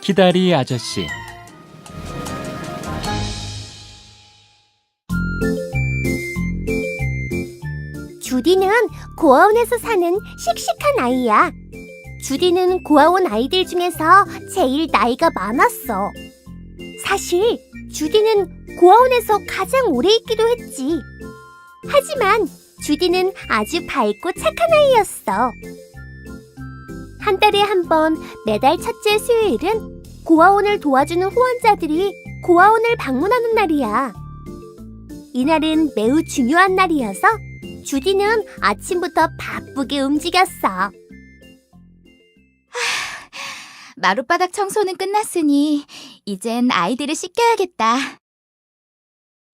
키다리 아저씨 주디는 고아원에서 사는 씩씩한 아이야. 주디는 고아원 아이들 중에서 제일 나이가 많았어. 사실 주디는 고아원에서 가장 오래 있기도 했지. 하지만 주디는 아주 밝고 착한 아이였어. 한 달에 한 번 매달 첫째 수요일은 고아원을 도와주는 후원자들이 고아원을 방문하는 날이야. 이날은 매우 중요한 날이어서 주디는 아침부터 바쁘게 움직였어. 마룻바닥 청소는 끝났으니 이젠 아이들을 씻겨야겠다.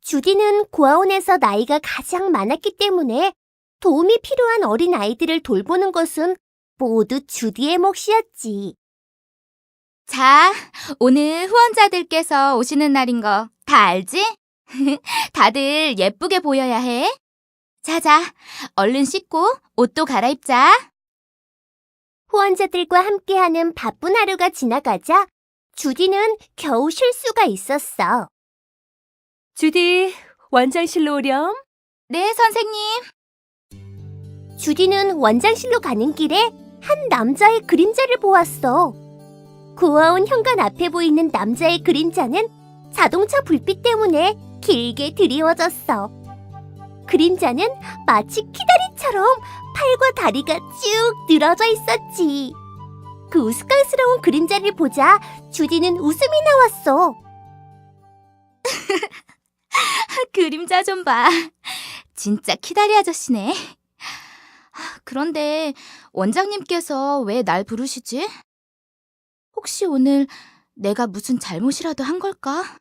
주디는 고아원에서 나이가 가장 많았기 때문에 도움이 필요한 어린 아이들을 돌보는 것은 모두 주디의 몫이었지. 자, 오늘 후원자들께서 오시는 날인 거 다 알지? 다들 예쁘게 보여야 해. 자자, 얼른 씻고 옷도 갈아입자. 후원자들과 함께하는 바쁜 하루가 지나가자 주디는 겨우 쉴 수가 있었어. 주디, 원장실로 오렴. 네, 선생님. 주디는 원장실로 가는 길에 한 남자의 그림자를 보았어. 고아원 현관 앞에 보이는 남자의 그림자는 자동차 불빛 때문에 길게 드리워졌어. 그림자는 마치 키다리처럼 팔과 다리가 쭉 늘어져 있었지. 그 우스꽝스러운 그림자를 보자 주디는 웃음이 나왔어. 그림자 좀 봐. 진짜 키다리 아저씨네. 그런데 원장님께서 왜 날 부르시지? 혹시 오늘 내가 무슨 잘못이라도 한 걸까?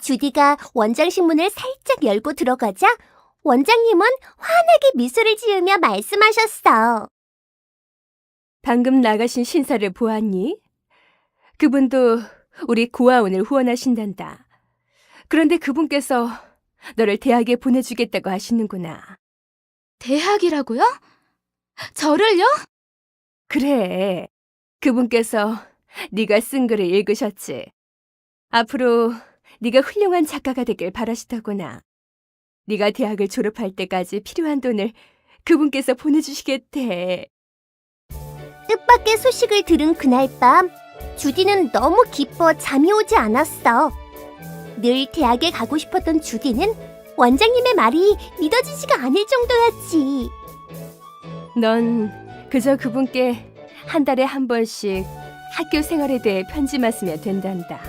주디가 원장실 문을 살짝 열고 들어가자 원장님은 환하게 미소를 지으며 말씀하셨어. 방금 나가신 신사를 보았니? 그분도 우리 고아원을 후원하신단다. 그런데 그분께서 너를 대학에 보내주겠다고 하시는구나. 대학이라고요? 저를요? 그래. 그분께서 네가 쓴 글을 읽으셨지. 앞으로 네가 훌륭한 작가가 되길 바라시더구나. 네가 대학을 졸업할 때까지 필요한 돈을 그분께서 보내주시겠대. 뜻밖의 소식을 들은 그날 밤, 주디는 너무 기뻐 잠이 오지 않았어. 늘 대학에 가고 싶었던 주디는 원장님의 말이 믿어지지가 않을 정도였지. 넌 그저 그분께 한 달에 한 번씩 학교 생활에 대해 편지만 쓰면 된단다.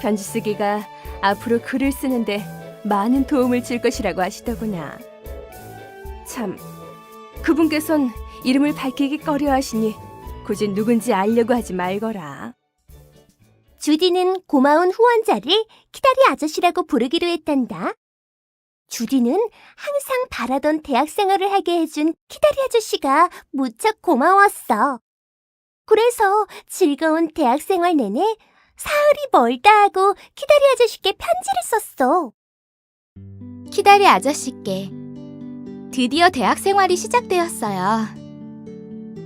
편지 쓰기가 앞으로 글을 쓰는데 많은 도움을 줄 것이라고 하시더구나. 참, 그분께선 이름을 밝히기 꺼려 하시니 굳이 누군지 알려고 하지 말거라. 주디는 고마운 후원자를 키다리 아저씨라고 부르기로 했단다. 주디는 항상 바라던 대학 생활을 하게 해준 키다리 아저씨가 무척 고마웠어. 그래서 즐거운 대학 생활 내내 사흘이 멀다 하고 키다리 아저씨께 편지를 썼어. 키다리 아저씨께 드디어 대학 생활이 시작되었어요.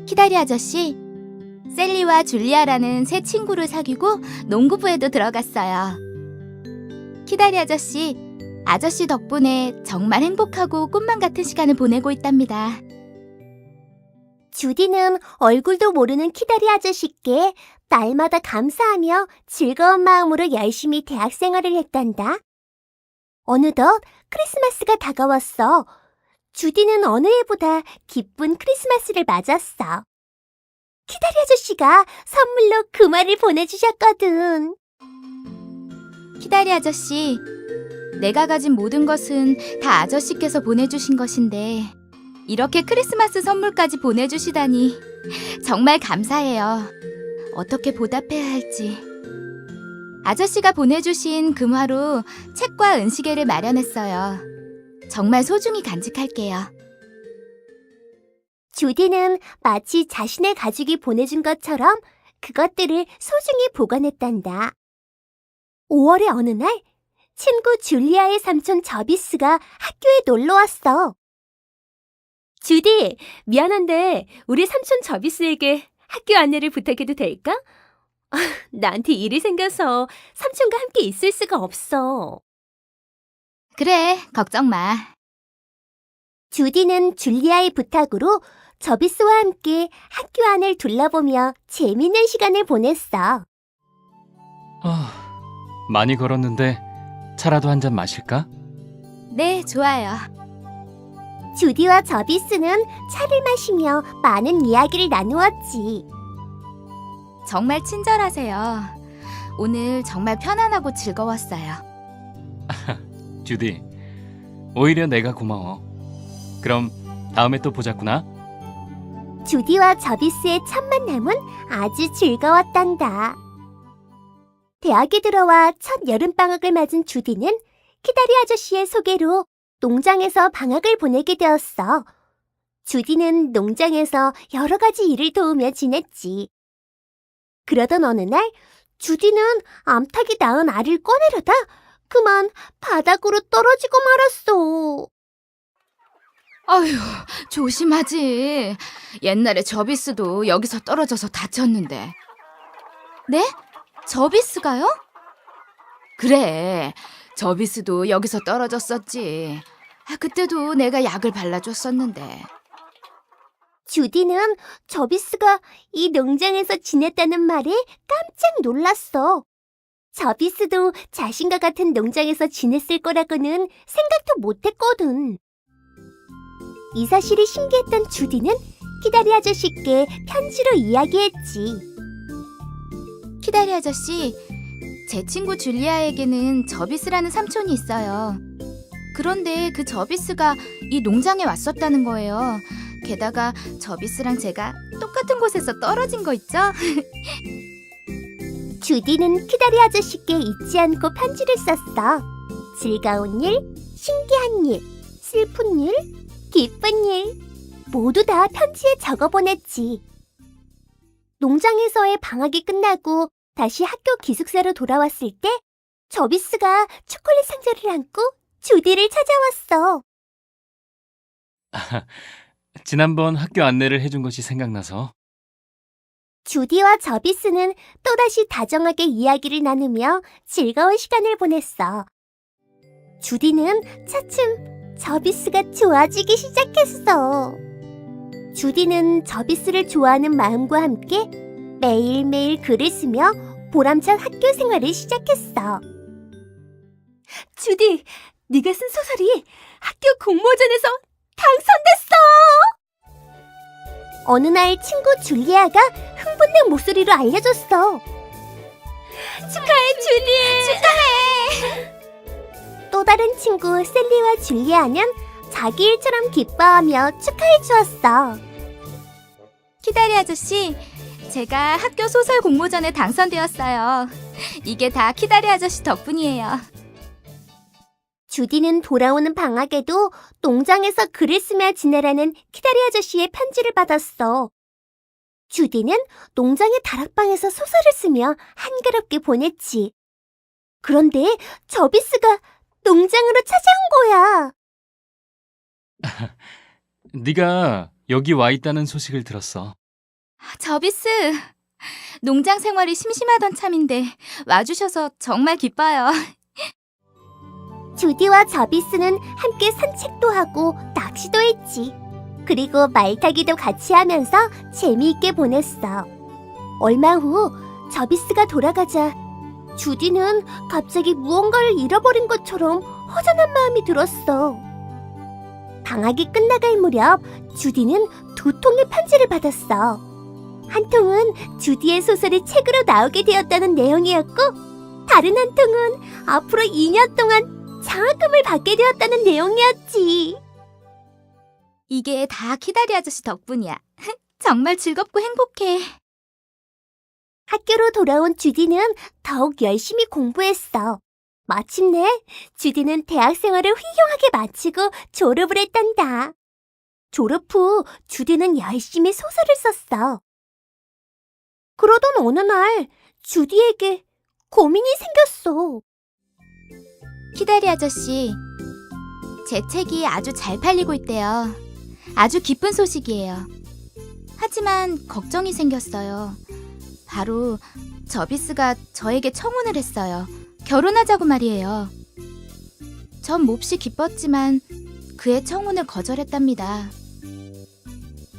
키다리 아저씨, 셀리와 줄리아라는 새 친구를 사귀고 농구부에도 들어갔어요. 키다리 아저씨, 아저씨 덕분에 정말 행복하고 꿈만 같은 시간을 보내고 있답니다. 주디는 얼굴도 모르는 키다리 아저씨께 날마다 감사하며 즐거운 마음으로 열심히 대학 생활을 했단다. 어느덧 크리스마스가 다가왔어. 주디는 어느 해보다 기쁜 크리스마스를 맞았어. 키다리 아저씨가 선물로 그 말을 보내주셨거든. 키다리 아저씨, 내가 가진 모든 것은 다 아저씨께서 보내주신 것인데, 이렇게 크리스마스 선물까지 보내주시다니, 정말 감사해요. 어떻게 보답해야 할지. 아저씨가 보내주신 금화로 책과 은시계를 마련했어요. 정말 소중히 간직할게요. 주디는 마치 자신의 가족이 보내준 것처럼 그것들을 소중히 보관했단다. 5월의 어느 날, 친구 줄리아의 삼촌 저비스가 학교에 놀러 왔어. 주디, 미안한데 우리 삼촌 저비스에게 학교 안내를 부탁해도 될까? 아, 나한테 일이 생겨서 삼촌과 함께 있을 수가 없어. 그래, 걱정 마. 주디는 줄리아의 부탁으로 저비스와 함께 학교 안을 둘러보며 재미있는 시간을 보냈어. 아, 많이 걸었는데 차라도 한 잔 마실까? 네, 좋아요. 주디와 저비스는 차를 마시며 많은 이야기를 나누었지. 정말 친절하세요. 오늘 정말 편안하고 즐거웠어요. 주디, 오히려 내가 고마워. 그럼 다음에 또 보자꾸나. 주디와 저비스의 첫 만남은 아주 즐거웠단다. 대학에 들어와 첫 여름방학을 맞은 주디는 키다리 아저씨의 소개로 농장에서 방학을 보내게 되었어. 주디는 농장에서 여러 가지 일을 도우며 지냈지. 그러던 어느 날, 주디는 암탉이 낳은 알을 꺼내려다 그만 바닥으로 떨어지고 말았어. 아휴, 조심하지. 옛날에 저비스도 여기서 떨어져서 다쳤는데. 네? 저비스가요? 그래, 저비스도 여기서 떨어졌었지. 아, 그때도 내가 약을 발라줬었는데. 주디는 저비스가 이 농장에서 지냈다는 말에 깜짝 놀랐어. 저비스도 자신과 같은 농장에서 지냈을 거라고는 생각도 못했거든. 이 사실이 신기했던 주디는 키다리 아저씨께 편지로 이야기했지. 키다리 아저씨, 제 친구 줄리아에게는 저비스라는 삼촌이 있어요. 그런데 그 저비스가 이 농장에 왔었다는 거예요. 게다가 저비스랑 제가 똑같은 곳에서 떨어진 거 있죠? 주디는 키다리 아저씨께 잊지 않고 편지를 썼어. 즐거운 일, 신기한 일, 슬픈 일, 기쁜 일, 모두 다 편지에 적어 보냈지. 농장에서의 방학이 끝나고 다시 학교 기숙사로 돌아왔을 때 저비스가 초콜릿 상자를 안고 주디를 찾아왔어. 지난번 학교 안내를 해준 것이 생각나서 주디와 저비스는 또다시 다정하게 이야기를 나누며 즐거운 시간을 보냈어. 주디는 차츰 저비스가 좋아지기 시작했어. 주디는 저비스를 좋아하는 마음과 함께 매일매일 글을 쓰며 보람찬 학교 생활을 시작했어. 주디, 네가 쓴 소설이 학교 공모전에서 당선됐어! 어느 날 친구 줄리아가 흥분된 목소리로 알려줬어. 축하해, 주디! 또 다른 친구 셀리와 줄리아는 자기 일처럼 기뻐하며 축하해 주었어. 키다리 아저씨, 제가 학교 소설 공모전에 당선되었어요. 이게 다 키다리 아저씨 덕분이에요. 주디는 돌아오는 방학에도 농장에서 글을 쓰며 지내라는 키다리 아저씨의 편지를 받았어. 주디는 농장의 다락방에서 소설을 쓰며 한가롭게 보냈지. 그런데 저비스가 농장으로 찾아온 거야. 네가 여기 와 있다는 소식을 들었어. 저비스, 농장 생활이 심심하던 참인데 와주셔서 정말 기뻐요. 주디와 저비스는 함께 산책도 하고 낚시도 했지. 그리고 말타기도 같이 하면서 재미있게 보냈어. 얼마 후 저비스가 돌아가자 주디는 갑자기 무언가를 잃어버린 것처럼 허전한 마음이 들었어. 방학이 끝나갈 무렵 주디는 두 통의 편지를 받았어. 한 통은 주디의 소설이 책으로 나오게 되었다는 내용이었고 다른 한 통은 앞으로 2년 동안 장학금을 받게 되었다는 내용이었지. 이게 다 키다리 아저씨 덕분이야. 정말 즐겁고 행복해. 학교로 돌아온 주디는 더욱 열심히 공부했어. 마침내 주디는 대학 생활을 훌륭하게 마치고 졸업을 했단다. 졸업 후 주디는 열심히 소설을 썼어. 그러던 어느 날 주디에게 고민이 생겼어. 키다리 아저씨, 제 책이 아주 잘 팔리고 있대요. 아주 기쁜 소식이에요. 하지만 걱정이 생겼어요. 바로 저비스가 저에게 청혼을 했어요. 결혼하자고 말이에요. 전 몹시 기뻤지만 그의 청혼을 거절했답니다.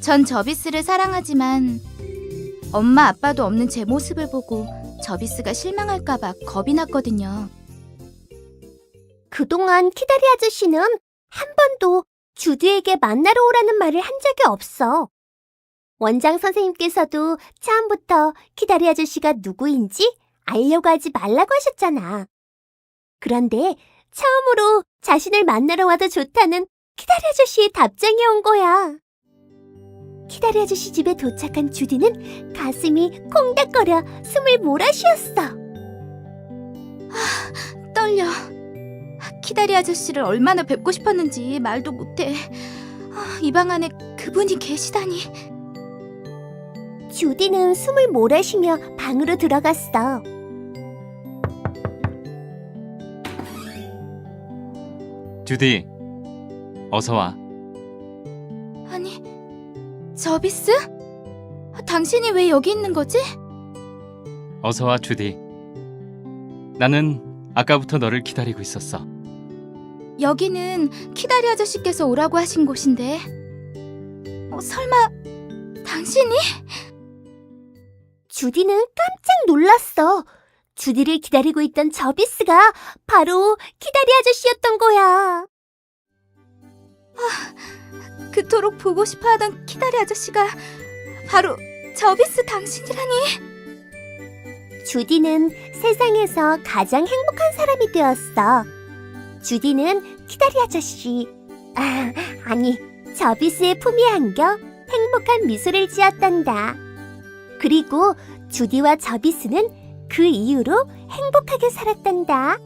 전 저비스를 사랑하지만 엄마 아빠도 없는 제 모습을 보고 저비스가 실망할까봐 겁이 났거든요. 그동안 키다리 아저씨는 한 번도 주디에게 만나러 오라는 말을 한 적이 없어. 원장 선생님께서도 처음부터 키다리 아저씨가 누구인지 알려고 하지 말라고 하셨잖아. 그런데 처음으로 자신을 만나러 와도 좋다는 키다리 아저씨의 답장이 온 거야. 키다리 아저씨 집에 도착한 주디는 가슴이 콩닥거려 숨을 몰아쉬었어. 떨려. 키다리 아저씨를 얼마나 뵙고 싶었는지 말도 못해. 이 방 안에 그분이 계시다니. 주디는 숨을 몰아쉬며 방으로 들어갔어. 주디, 어서 와. 아니, 저비스? 당신이 왜 여기 있는 거지? 어서 와, 주디. 나는 아까부터 너를 기다리고 있었어. 여기는 키다리 아저씨께서 오라고 하신 곳인데. 어, 설마 당신이? 주디는 깜짝 놀랐어. 주디를 기다리고 있던 저비스가 바로 키다리 아저씨였던 거야. 그토록 보고 싶어하던 키다리 아저씨가 바로 저비스 당신이라니. 주디는 세상에서 가장 행복한 사람이 되었어. 주디는 키다리 아저씨, 아, 아니, 저비스의 품에 안겨 행복한 미소를 지었단다. 그리고 주디와 저비스는 그 이후로 행복하게 살았단다.